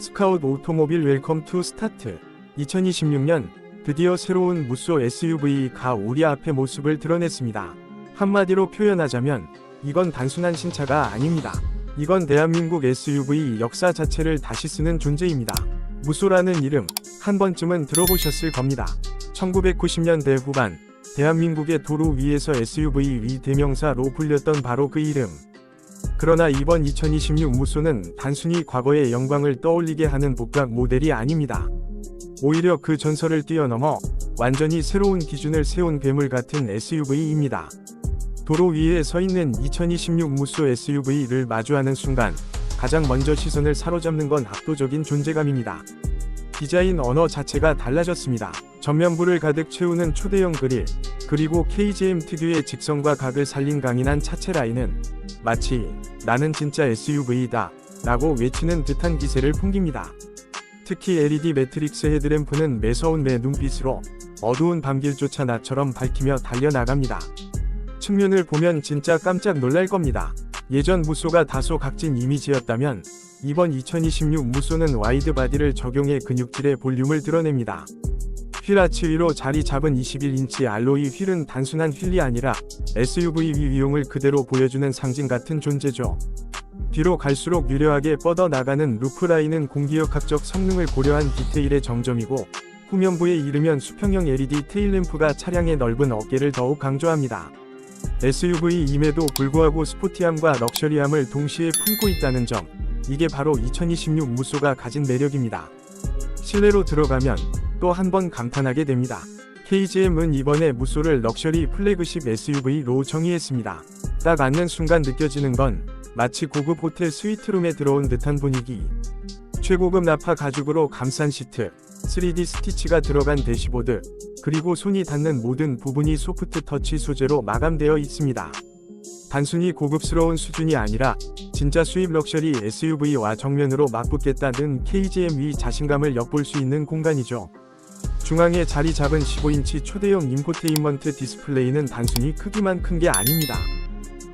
스카웃 오토모빌 웰컴 투 스타트 2026년 드디어 새로운 무쏘 SUV가 우리 앞에 모습을 드러냈습니다. 한마디로 표현하자면 이건 단순한 신차가 아닙니다. 이건 대한민국 SUV 역사 자체를 다시 쓰는 존재입니다. 무쏘라는 이름 한 번쯤은 들어보셨을 겁니다. 1990년대 후반 대한민국의 도로 위에서 SUV 위 대명사로 불렸던 바로 그 이름. 그러나 이번 2026 무쏘는 단순히 과거의 영광을 떠올리게 하는 복각 모델이 아닙니다. 오히려 그 전설을 뛰어넘어 완전히 새로운 기준을 세운 괴물 같은 SUV입니다. 도로 위에 서 있는 2026 무쏘 SUV를 마주하는 순간 가장 먼저 시선을 사로잡는 건 압도적인 존재감입니다. 디자인 언어 자체가 달라졌습니다. 전면부를 가득 채우는 초대형 그릴, 그리고 KGM 특유의 직선과 각을 살린 강인한 차체 라인은 마치 나는 진짜 SUV다 라고 외치는 듯한 기세를 풍깁니다. 특히 LED 매트릭스 헤드램프는 매서운 내 눈빛으로 어두운 밤길조차 나처럼 밝히며 달려나갑니다. 측면을 보면 진짜 깜짝 놀랄 겁니다. 예전 무쏘가 다소 각진 이미지였다면 이번 2026 무쏘는 와이드 바디를 적용해 근육질의 볼륨을 드러냅니다. 휠 아치 위로 자리 잡은 21인치 알로이 휠은 단순한 휠이 아니라 SUV 위용을 그대로 보여주는 상징 같은 존재죠. 뒤로 갈수록 유려하게 뻗어나가는 루프라인은 공기역학적 성능을 고려한 디테일의 정점이고 후면부에 이르면 수평형 LED 테일램프가 차량의 넓은 어깨를 더욱 강조합니다. SUV임에도 불구하고 스포티함과 럭셔리함을 동시에 품고 있다는 점, 이게 바로 2026 무쏘가 가진 매력입니다. 실내로 들어가면 또 한 번 감탄하게 됩니다. KGM은 이번에 무쏘를 럭셔리 플래그십 SUV로 정의했습니다. 딱 앉는 순간 느껴지는 건 마치 고급 호텔 스위트룸에 들어온 듯한 분위기. 최고급 나파 가죽으로 감싼 시트, 3D 스티치가 들어간 대시보드, 그리고 손이 닿는 모든 부분이 소프트 터치 소재로 마감되어 있습니다. 단순히 고급스러운 수준이 아니라 진짜 수입 럭셔리 SUV와 정면으로 맞붙겠다는 KGM의 자신감을 엿볼 수 있는 공간이죠. 중앙에 자리 잡은 15인치 초대형 인포테인먼트 디스플레이는 단순히 크기만 큰 게 아닙니다.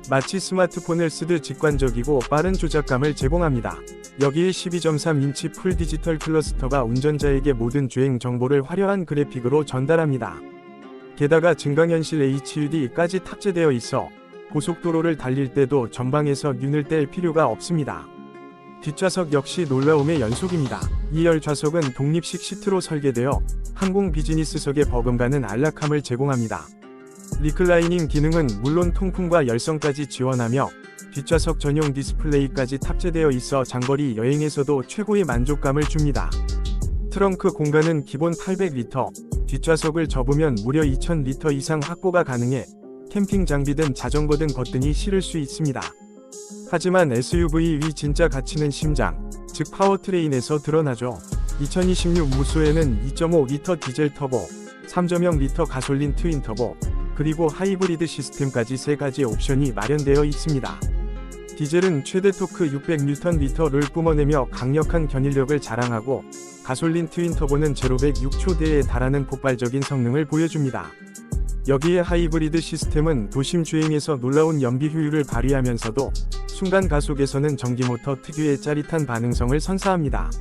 마치 스마트폰을 쓰듯 직관적이고 빠른 조작감을 제공합니다. 여기에 12.3인치 풀 디지털 클러스터가 운전자에게 모든 주행 정보를 화려한 그래픽으로 전달합니다. 게다가 증강현실 HUD까지 탑재되어 있어 고속도로를 달릴 때도 전방에서 눈을 뗄 필요가 없습니다. 뒷좌석 역시 놀라움의 연속입니다. 2열 좌석은 독립식 시트로 설계되어 항공 비즈니스석의 버금가는 안락함을 제공합니다. 리클라이닝 기능은 물론 통풍과 열선까지 지원하며 뒷좌석 전용 디스플레이까지 탑재되어 있어 장거리 여행에서도 최고의 만족감을 줍니다. 트렁크 공간은 기본 800리터, 뒷좌석을 접으면 무려 2000리터 이상 확보가 가능해 캠핑 장비 등 자전거 등 거뜬히 실을 수 있습니다. 하지만 SUV 위 진짜 가치는 심장, 즉 파워트레인에서 드러나죠. 2026 무쏘에는 2.5리터 디젤 터보, 3.0리터 가솔린 트윈 터보, 그리고 하이브리드 시스템까지 세 가지 옵션이 마련되어 있습니다. 디젤은 최대 토크 600Nm를 뿜어내며 강력한 견인력을 자랑하고 가솔린 트윈 터보는 제로 100 6초대에 달하는 폭발적인 성능을 보여줍니다. 여기에 하이브리드 시스템은 도심 주행에서 놀라운 연비 효율을 발휘하면서도 순간 가속에서는 전기 모터 특유의 짜릿한 반응성을 선사합니다.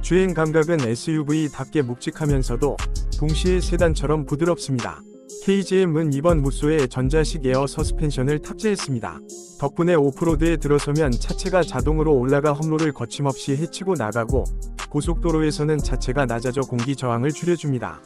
주행 감각은 SUV답게 묵직하면서도 동시에 세단처럼 부드럽습니다. KGM은 이번 무쏘에 전자식 에어 서스펜션을 탑재했습니다. 덕분에 오프로드에 들어서면 차체가 자동으로 올라가 험로를 거침없이 헤치고 나가고 고속도로에서는 차체가 낮아져 공기 저항을 줄여줍니다.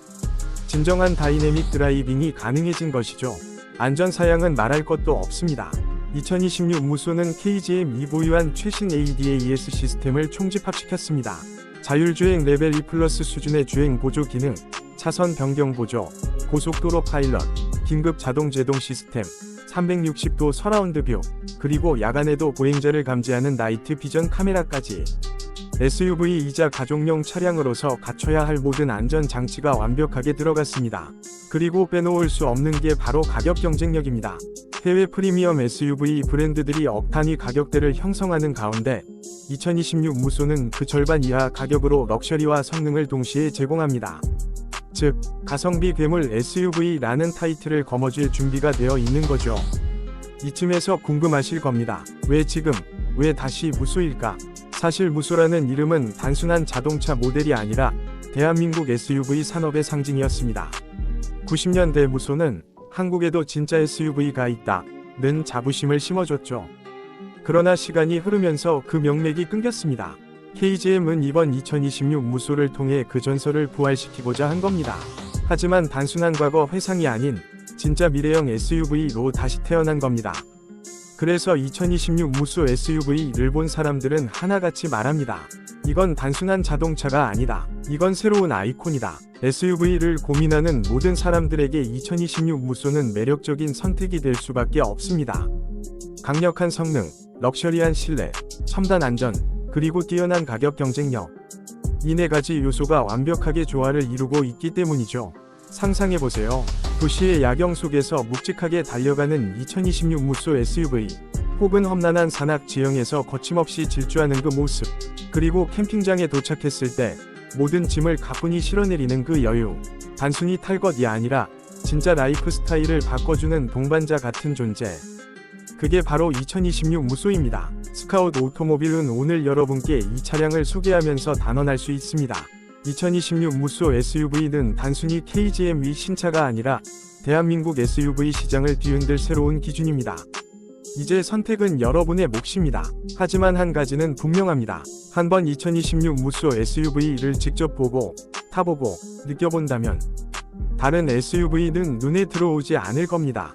진정한 다이내믹 드라이빙이 가능해진 것이죠. 안전 사양은 말할 것도 없습니다. 2026 무쏘는 KGM이 보유한 최신 ADAS 시스템을 총집합시켰습니다. 자율주행 레벨 2 플러스 수준의 주행 보조 기능, 차선 변경 보조, 고속도로 파일럿, 긴급 자동 제동 시스템, 360도 서라운드 뷰, 그리고 야간에도 보행자를 감지하는 나이트 비전 카메라까지 SUV이자 가족용 차량으로서 갖춰야 할 모든 안전 장치가 완벽하게 들어갔습니다. 그리고 빼놓을 수 없는 게 바로 가격 경쟁력입니다. 해외 프리미엄 SUV 브랜드들이 억탄위 가격대를 형성하는 가운데 2026 무쏘는 그 절반 이하 가격으로 럭셔리와 성능을 동시에 제공합니다. 즉, 가성비 괴물 SUV라는 타이틀을 거머쥘 준비가 되어 있는 거죠. 이쯤에서 궁금하실 겁니다. 왜 지금, 왜 다시 무쏘일까? 사실 무쏘라는 이름은 단순한 자동차 모델이 아니라 대한민국 SUV 산업의 상징이었습니다. 90년대 무쏘는 한국에도 진짜 SUV가 있다는 자부심을 심어줬죠. 그러나 시간이 흐르면서 그 명맥이 끊겼습니다. KGM은 이번 2026 무쏘를 통해 그 전설을 부활시키고자 한 겁니다. 하지만 단순한 과거 회상이 아닌 진짜 미래형 SUV로 다시 태어난 겁니다. 그래서 2026 무쏘 SUV를 본 사람들은 하나같이 말합니다. 이건 단순한 자동차가 아니다. 이건 새로운 아이콘이다. SUV를 고민하는 모든 사람들에게 2026 무쏘는 매력적인 선택이 될 수밖에 없습니다. 강력한 성능, 럭셔리한 실내, 첨단 안전, 그리고 뛰어난 가격 경쟁력. 이 네 가지 요소가 완벽하게 조화를 이루고 있기 때문이죠. 상상해보세요. 도시의 야경 속에서 묵직하게 달려가는 2026 무쏘 SUV. 혹은 험난한 산악 지형에서 거침없이 질주하는 그 모습. 그리고 캠핑장에 도착했을 때 모든 짐을 가뿐히 실어내리는 그 여유. 단순히 탈 것이 아니라 진짜 라이프 스타일을 바꿔주는 동반자 같은 존재. 그게 바로 2026 무쏘입니다. 스카웃 오토모빌은 오늘 여러분께 이 차량을 소개하면서 단언할 수 있습니다. 2026 무쏘 SUV는 단순히 KGM 위 신차가 아니라 대한민국 SUV 시장을 뒤흔들 새로운 기준입니다. 이제 선택은 여러분의 몫입니다. 하지만 한 가지는 분명합니다. 한번 2026 무쏘 SUV를 직접 보고 타보고 느껴본다면 다른 SUV는 눈에 들어오지 않을 겁니다.